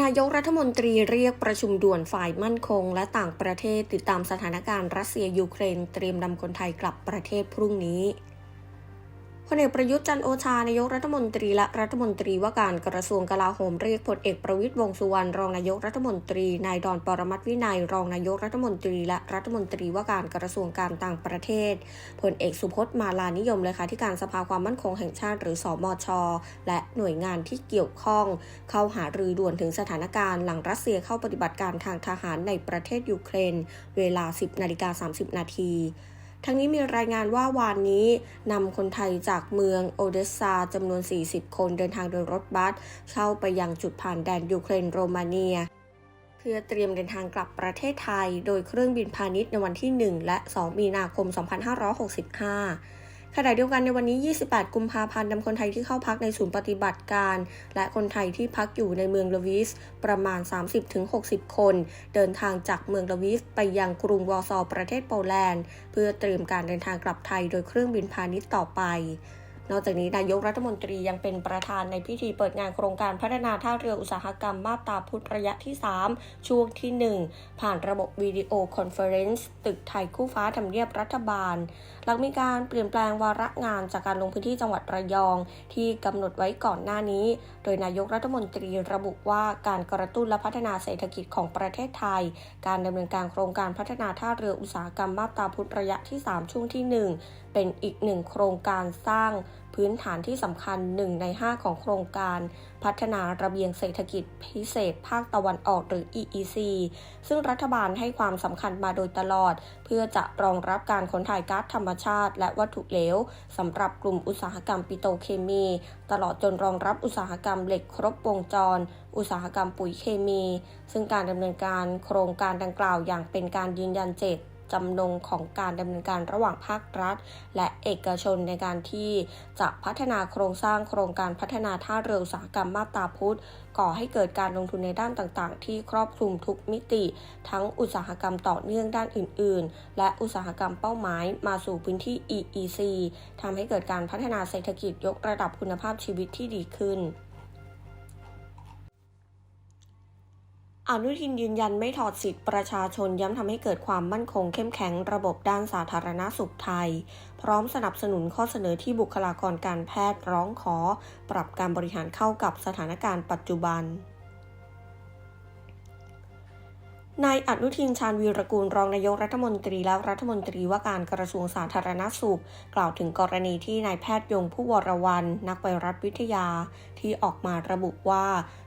นายกรัฐมนตรีเรียกประชุมด่วนฝ่ายมั่นคง และต่างประเทศติดตามสถานการณ์รัสเซียยูเครน เตรียมนำคนไทยกลับประเทศพรุ่งนี้ พลเอกประยุทธ์จันโอชานายกรัฐมนตรีและรัฐมนตรีว่าการกระทรวงกลาโหมเรียกพลเอกประวิตยวงสุวรรณรองนายกรัฐมนตรีนายดอนปรมัตวินัยรองนายกรัฐมนตรีและรัฐมนตรีว่าการกระทรวงการต่างประเทศพลเอกสุพจน์มาลานิยมเลขาธิการสภาความมั่นคงแห่งชาติหรือสอมช และหน่วยงานที่เกี่ยวข้อง เข้าหารือด่วนถึงสถานการณ์หลังรัสเซียเข้าปฏิบัติการทางทหารในประเทศยูเครน เวลา 10นาฬิกา30 นาที ทั้งนี้มีรายงานว่าวานนี้นำคนไทยจากเมืองโอเดสซาจำนวน 40 คนเดินทางโดยรถบัสเข้าไปยังจุดผ่านแดนยูเครนโรมาเนียเพื่อเตรียมเดินทางกลับประเทศไทย โดยเครื่องบินพาณิชย์ในวันที่ 1 และ 2 มีนาคม 2565 ขณะเดียวกันในวันนี้ 28 กุมภาพันธ์นำคนไทยที่เข้าพักในศูนย์ปฏิบัติการ และคนไทยที่พักอยู่ในเมืองลวิสประมาณ 30-60 คน เดินทางจากเมืองลวิสไปยังกรุงวอร์ซอประเทศโปแลนด์ เพื่อเตรียมการเดินทางกลับไทยโดยเครื่องบินพาณิชย์ต่อไป นอกจากนี้นายกรัฐมนตรียังเป็นประธานในพิธีเปิดงานโครงการพัฒนาท่าเรืออุตสาหกรรมมาบตาพุทธระยะที่ 3 ช่วงที่ 1 ผ่านระบบวิดีโอคอนเฟอเรนซ์ตึกไทยคู่ฟ้าทำเนียบรัฐบาล หลังมีการเปลี่ยนแปลงวาระงานจากการลงพื้นที่จังหวัดระยอง ที่กำหนดไว้ก่อนหน้านี้ โดยนายกรัฐมนตรีระบุว่าการกระตุ้นและพัฒนาเศรษฐกิจของประเทศไทย การดำเนินการโครงการพัฒนาท่าเรืออุตสาหกรรมมาบตาพุทธระยะที่ 3 ช่วงที่ 1 เป็นอีกหนึ่งโครงการสร้าง พื้นฐานที่สำคัญหนึ่งใน 5 ของโครงการ พัฒนาระเบียงเศรษฐกิจพิเศษ ภาคตะวันออกหรือ EEC ซึ่งรัฐบาลให้ความสำคัญมาโดยตลอด เพื่อจะรองรับการขนถ่ายก๊าซธรรมชาติ และวัตถุเหลวสำหรับกลุ่มอุตสาหกรรมปิโตรเคมี ตลอดจนรองรับอุตสาหกรรมเหล็กครบวงจร อุตสาหกรรมปุ๋ยเคมี ซึ่งการดำเนินการโครงการดังกล่าวอย่างเป็นการยืนยันเจต จำนงของการดำเนินการระหว่างภาครัฐ และเอกชนในการที่จะพัฒนาโครงสร้างโครงการพัฒนาท่าเรืออุตสาหกรรมมาตาพุธก่อให้เกิดการลงทุนในด้านต่างๆ ที่ครอบคลุมทุกมิติ ทั้งอุตสาหกรรมต่อเนื่องด้านอื่น ๆ และอุตสาหกรรมเป้าหมายมาสู่พื้นที่ EEC ทำให้เกิดการพัฒนาเศรษฐกิจยกระดับคุณภาพชีวิตที่ดีขึ้น อนุทินยืนยันไม่ถอดสิทธิประชาชนย้ำทำให้เกิดความมั่นคงเข้มแข็งระบบด้านสาธารณาสุขไทย พร้อมสนับสนุนข้อเสนอที่บุคลากรการแพทย์ร้องขอ ปรับการบริหารเข้ากับสถานการณ์ปัจจุบันนายอนุทินชาญวีรกูลรองนายกรัฐมนตรีและรัฐมนตรีว่าการกระทรวงสาธารณสุข กล่าวถึงกรณีที่นายแพทย์ยงผู้วรวันนักไวรัสวิทยา ที่ออกมาระบุว่า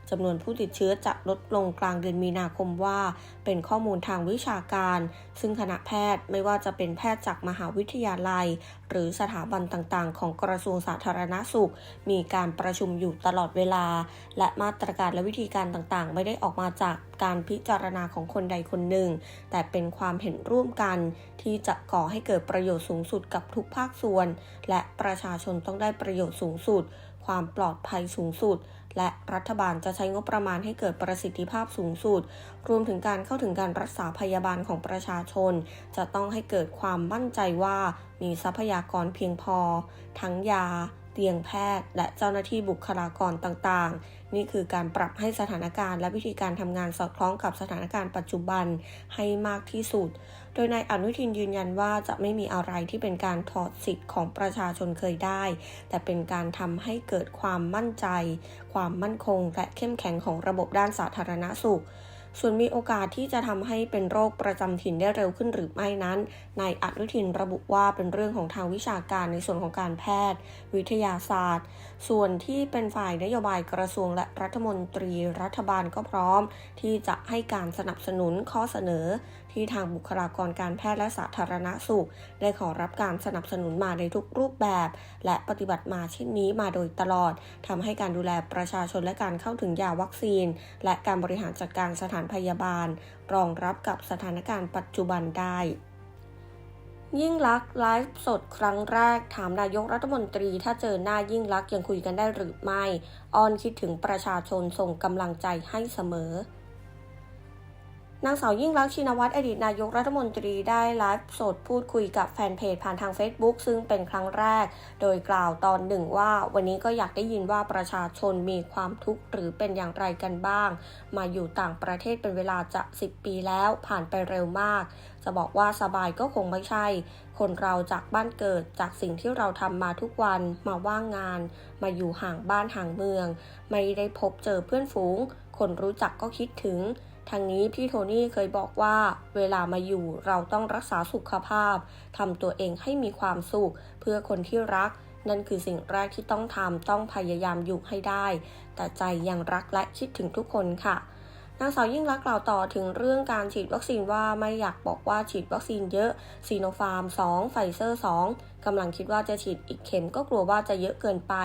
จำนวนผู้ติดเชื้อจะลดลงกลางเดือนมีนาคมว่า เป็นข้อมูลทางวิชาการ ซึ่งคณะแพทย์ไม่ว่าจะเป็นแพทย์จากมหาวิทยาลัย หรือสถาบันต่างๆ ของกระทรวงสาธารณสุข มีการประชุมอยู่ตลอดเวลา และมาตรการและวิธีการต่างๆ ไม่ได้ออกมาจากการพิจารณาของคนใดคนหนึ่ง แต่เป็นความเห็นร่วมกัน ที่จะก่อให้เกิดประโยชน์สูงสุดกับทุกภาคส่วน และประชาชนต้องได้ประโยชน์สูงสุด ความปลอดภัยสูงสุด และรัฐบาลจะใช้งบประมาณให้เกิดประสิทธิภาพสูงสุด รวมถึงการเข้าถึงการรักษาพยาบาลของประชาชน จะต้องให้เกิดความมั่นใจว่ามีทรัพยากรเพียงพอ ทั้งยา เตียงแพทย์ และเจ้าหน้าที่บุคลากรต่างๆ นี่คือการปรับให้สถานการณ์และวิธีการทำงานสอดคล้องกับสถานการณ์ปัจจุบันให้มากที่สุด โดยนายอนุทินยืนยันว่าจะไม่มีอะไรที่เป็นการถอดสิทธิ์ของประชาชนเคยได้ แต่เป็นการทำให้เกิดความมั่นใจ ความมั่นคง และเข้มแข็งของระบบด้านสาธารณสุข ส่วนมีโอกาสที่จะทำให้เป็นโรคประจำถิ่นได้เร็วขึ้นหรือไม่นั้น นายอนุทินระบุว่าเป็นเรื่องของทางวิชาการในส่วนของการแพทย์ วิทยาศาสตร์ ส่วนที่เป็นฝ่ายนโยบายกระทรวงและรัฐมนตรีรัฐบาลก็พร้อม ที่จะให้การสนับสนุนข้อเสนอ ที่ทางบุคลากรการแพทย์และสาธารณสุข ได้ขอรับการสนับสนุนมาในทุกรูปแบบ และปฏิบัติมาเช่นนี้มาโดยตลอดทำให้การดูแลประชาชนและการเข้าถึงยาวัคซีน และการบริหารจัดการสถานพยาบาล รองรับกับสถานการณ์ปัจจุบันได้ยิ่งลักษณ์ไลฟ์สดครั้งแรก ถามนายกรัฐมนตรีถ้าเจอหน้ายิ่งลักษณ์ยังคุยกันได้หรือไม่ออนคิดถึงประชาชนส่งกำลังใจให้เสมอ นางสาวยิ่งรักชินวัตรอดีตนายกรัฐมนตรีได้ไลฟ์สดพูดคุยกับแฟนเพจผ่านทาง Facebook ซึ่งเป็นครั้งแรก โดยกล่าวตอนหนึ่งว่าวันนี้ก็อยากได้ยินว่าประชาชนมีความทุกข์หรือเป็นอย่างไรกันบ้าง มาอยู่ต่างประเทศเป็นเวลาจะ 10 ปีแล้วผ่านไปเร็วมาก จะบอกว่าสบายก็คงไม่ใช่ คนเราจากบ้านเกิดจากสิ่งที่เราทำมาทุกวันมาว่างงาน มาอยู่ห่างบ้านห่างเมือง ไม่ได้พบเจอเพื่อนฝูง คนรู้จักก็คิดถึง ทางนี้พี่โทนี่เคยบอกว่า เวลามาอยู่เราต้องรักษาสุขภาพทำตัวเองให้มีความสุข เพื่อคนที่รัก นั่นคือสิ่งแรกที่ต้องทำต้องพยายามอยู่ให้ได้ แต่ใจยังรักและคิดถึงทุกคนค่ะนางสาวยิ่งรักกล่าวต่อถึงเรื่องการฉีดวัคซีนว่าไม่อยากบอกว่าฉีดวัคซีนเยอะซีโนฟาร์ม 2 ไฟเซอร์ 2 กำลังคิดว่าจะฉีดอีกเข็มก็กลัวว่าจะเยอะเกินไป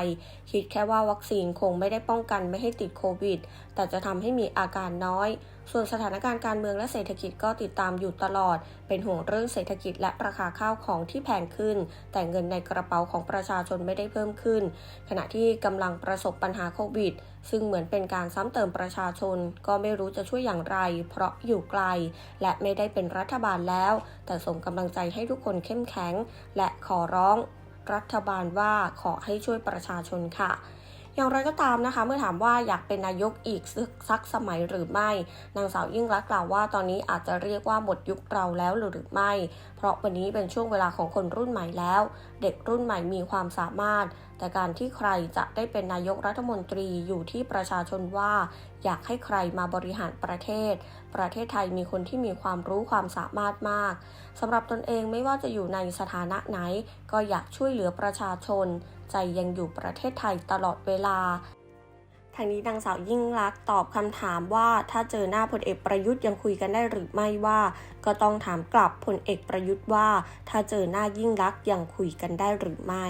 คิดแค่ว่าวัคซีนคงไม่ได้ป้องกันไม่ให้ติดโควิด แต่จะทำให้มีอาการน้อย ส่วนสถานการณ์การเมืองและเศรษฐกิจก็ติดตามอยู่ตลอด เป็นห่วงเรื่องเศรษฐกิจและราคาข้าวของที่แพงขึ้น แต่เงินในกระเป๋าของประชาชนไม่ได้เพิ่มขึ้น ขณะที่กำลังประสบปัญหาโควิด ซึ่งเหมือนเป็นการซ้ำเติมประชาชน ก็ไม่รู้จะช่วยอย่างไร เพราะอยู่ไกล และไม่ได้เป็นรัฐบาลแล้ว แต่ส่งกำลังใจให้ทุกคนเข้มแข็ง และขอร้องรัฐบาลว่าขอให้ช่วยประชาชนค่ะ อย่างไรก็ตามนะคะ เมื่อถามว่าอยากเป็นนายกอีกสักสมัยหรือไม่ นางสาวยิ่งรักกล่าวว่าตอนนี้อาจจะเรียกว่าหมดยุคเราแล้วหรือไม่ เพราะวันนี้เป็นช่วงเวลาของคนรุ่นใหม่แล้ว เด็กรุ่นใหม่มีความสามารถ แต่การที่ใครจะได้เป็นนายกรัฐมนตรีอยู่ที่ประชาชนว่า อยากให้ใครมาบริหารประเทศ ประเทศไทยมีคนที่มีความรู้ความสามารถมากสำหรับตนเองไม่ว่าจะอยู่ในสถานะไหน ก็อยากช่วยเหลือประชาชน ใจยังอยู่ประเทศไทยตลอดเวลาทางนี้นางสาวยิ่งรักตอบคำถามว่าถ้าเจอหน้าพลเอกประยุทธ์ยังคุยกันได้หรือไม่ว่า ก็ต้องถามกลับพลเอกประยุทธ์ว่า ถ้าเจอหน้ายิ่งรักยังคุยกันได้หรือไม่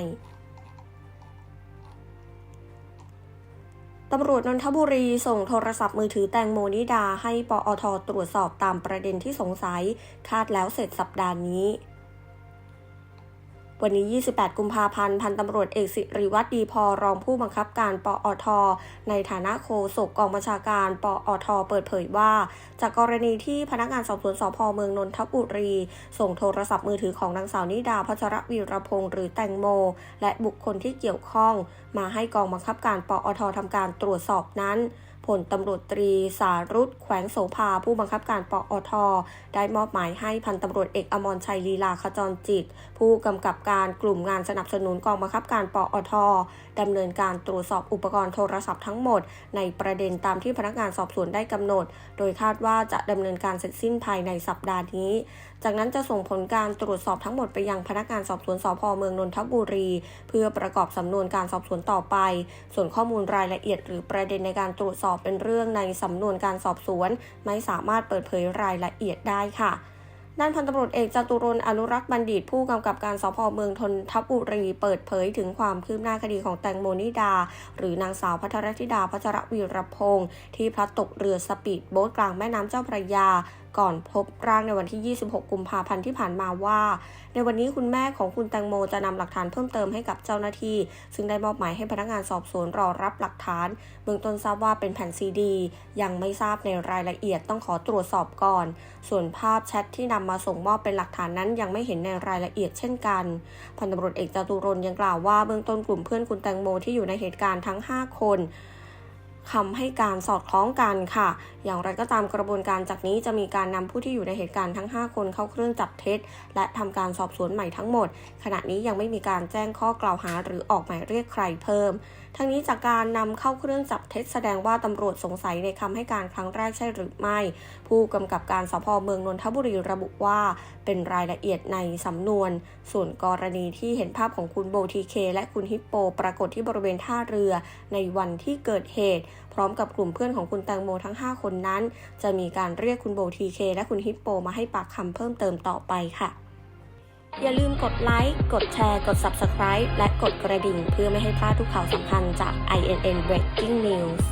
ตำรวจนนทบุรีส่งโทรศัพท์มือถือแตงโมนิดาให้ปอทตรวจสอบตามประเด็นที่สงสัย คาดแล้วเสร็จสัปดาห์นี้ วันนี้ 28 กุมภาพันธ์ พันตำรวจเอกสิริวัตรดีพอรองผู้บังคับการปอท ในฐานะโฆษกกองบัญชาการปอท เปิดเผยว่า จากกรณีที่พนักงานสอบสวนสพเมืองนนทบุรี ส่งโทรศัพท์มือถือของนางสาวนิดาพัชรวีรพงศ์หรือแตงโม และบุคคลที่เกี่ยวข้อง มาให้กองบังคับการปอททำการตรวจสอบนั้น ผลตำรวจตรีสารุตแขวงโสภาผู้บังคับการปอท ได้มอบหมายให้พันตำรวจเอกอมรชัยลีลาขจรจิต ผู้กำกับการกลุ่มงานสนับสนุนกองบังคับการปอทดำเนินการตรวจสอบอุปกรณ์โทรศัพท์ทั้งหมด ในประเด็นตามที่พนักงานสอบสวนได้กำหนด โดยคาดว่าจะดำเนินการเสร็จสิ้นภายในสัปดาห์นี้ จากนั้นจะส่งผลการตรวจสอบทั้งหมดไปยังพนักงานสอบสวนสพเมืองนนทบุรี เพื่อประกอบสำนวนการสอบสวนต่อไป ส่วนข้อมูลรายละเอียดหรือประเด็นในการตรวจสอบเป็นเรื่องในสำนวนการสอบสวน ไม่สามารถเปิดเผยรายละเอียดได้ค่ะด้านพันตำรวจเอกจตุรนอนุรักษ์บัณฑิตผู้กำกับการสพเมืองทนทบุรี เปิดเผยถึงความคืบหน้าคดีของแตงโมนิดา หรือนางสาวพัทรธิดาพัชรวีรพงศ์ที่พลัดตกเรือสปีดโบ๊ทกลางแม่น้ำเจ้าพระยา ก่อนพบร่างในวันที่ 26 กุมภาพันธ์ที่ผ่านมาว่า ในวันนี้คุณแม่ของคุณแตงโมจะนำหลักฐานเพิ่มเติมให้กับเจ้าหน้าที่ ซึ่งได้มอบหมายให้พนักงานสอบสวนรอรับหลักฐาน เบื้องต้นทราบว่าเป็นแผ่นซีดี ยังไม่ทราบในรายละเอียดต้องขอตรวจสอบก่อน ส่วนภาพแชทที่นำมาส่งมอบเป็นหลักฐานนั้นยังไม่เห็นในรายละเอียดเช่นกันพันตำรวจเอกจตุรนยังกล่าวว่าเบื้องต้นกลุ่มเพื่อนคุณแตงโมที่อยู่ในเหตุการณ์ทั้ง 5 คน คำให้การสอดคล้องกันค่ะ อย่างไรก็ตามกระบวนการจากนี้จะมีการนำผู้ที่อยู่ในเหตุการณ์ทั้ง 5 คนเข้าเครื่องจับเท็จ และทำการสอบสวนใหม่ทั้งหมด ขณะนี้ยังไม่มีการแจ้งข้อกล่าวหาหรือออกหมายเรียกใครเพิ่ม ทั้งนี้จากการนำเข้าเครื่องจับเท็จแสดงว่าตำรวจสงสัยในคำให้การครั้งแรกใช่หรือไม่ ผู้กำกับการสพเมืองนนทบุรีระบุว่า เป็นรายละเอียดในสำนวน ส่วนกรณีที่เห็นภาพของคุณโบทีเคและคุณฮิปโป ปรากฏที่บริเวณท่าเรือในวันที่เกิดเหตุ พร้อมกับกลุ่มเพื่อนของคุณแตงโมทั้ง 5 คนนั้น จะมีการเรียกคุณโบทีเคและคุณฮิปโปมาให้ปากคำเพิ่มเติมต่อไปค่ะ อย่าลืมกดไลค์ กดแชร์ กด Subscribe และกดกระดิ่ง เพื่อไม่ให้พลาดทุกข่าวสำคัญจาก INN Breaking News